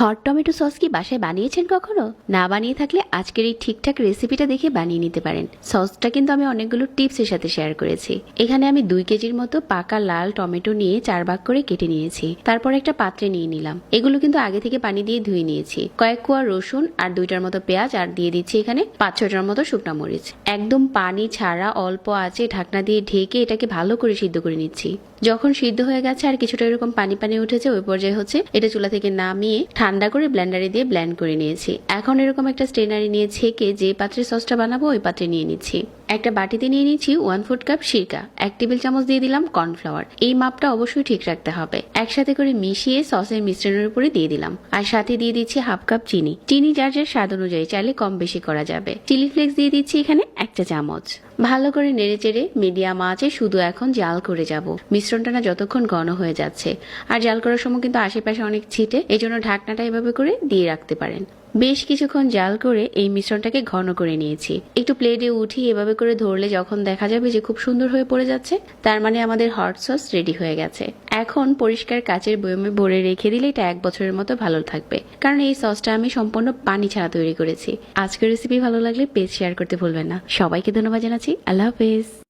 Hot tomato sauce কি বাসায় বানিয়েছেন কখনো? না বানিয়ে থাকলে আজকের এই ঠিকঠাক রেসিপিটা দেখে বানিয়ে নিতে পারেন। সসটা কিন্তু আমি অনেকগুলো টিপসের সাথে শেয়ার করেছি। এখানে আমি দুই কেজির মতো পাকা লাল টমেটো নিয়ে চার ভাগ করে কেটে নিয়েছি। তারপর একটা পাত্রে নিয়ে নিলাম। এগুলো কিন্তু আগে থেকে পানি দিয়ে ধুয়ে নিয়েছি। কয়েক কুয়া রসুন আর দুইটার মতো পেঁয়াজ আর দিয়ে দিচ্ছি এখানে পাঁচ ছটার মতো শুকনো মরিচ। একদম পানি ছাড়া অল্প আছে ঢাকনা দিয়ে ঢেকে এটাকে ভালো করে সিদ্ধ করে নিচ্ছি। যখন সিদ্ধ হয়ে গেছে আর কিছুটা এরকম পানি পানি উঠেছে, ওই পর্যায়ে হচ্ছে এটা চুলা থেকে নামিয়ে ঠান্ডা করে ব্লেন্ডারে দিয়ে ব্লেন্ড করে নিয়েছি। এখন এরকম একটা স্টেনারি নিয়ে ছেঁকে যে পাত্রে সসটা বানাবো, ওই পাত্রে নিয়ে নিচ্ছি। একটা বাটিতে নিয়ে নিচ্ছি ওয়ান ফুড কাপ সিরকা, এক টেবিল চামচ দিয়ে দিলাম কর্নফ্লাওয়ার এই মাপটা অবশ্যই ঠিক রাখতে হবে। একসাথে করে মিশিয়ে সসের মিশ্রণের উপরে দিয়ে দিলাম। আর সাথে দিয়ে দিচ্ছি হাফ কাপ চিনি। চিনি যার যার স্বাদ অনুযায়ী চাইলে কম বেশি করা যাবে। চিলি ফ্লেক্স দিয়ে দিচ্ছি এখানে একটা চামচ। ভালো করে নেড়ে চেড়ে মিডিয়াম আঁচে শুধু এখন জাল করে যাব। মিশ্রণটা না যতক্ষণ ঘন হয়ে যাচ্ছে। আর জাল করার সময় কিন্তু আশেপাশে অনেক ছিটে এই জন্য ঢাকনাটা এভাবে করে দিয়ে রাখতে পারেন। বেশ কিছুক্ষণ জাল করে এই মিশ্রণটাকে ঘন করে নিয়েছি। একটু প্লেটে উঠিয়ে এভাবে করে ধরলে যখন দেখা যাবে যে খুব সুন্দর হয়ে পড়ে যাচ্ছে, তার মানে আমাদের হট সস রেডি হয়ে গেছে। এখন পরিষ্কার কাচের বয়মে ভরে রেখে দিলে এটা এক বছরের মতো ভালো থাকবে। কারণ এই সসটা আমি সম্পূর্ণ পানি ছাড়া তৈরি করেছি। আজকের রেসিপি ভালো লাগলে পেজ শেয়ার করতে ভুলবেন না। সবাইকে ধন্যবাদ জানাচ্ছি। আল্লাহ হাফেজ।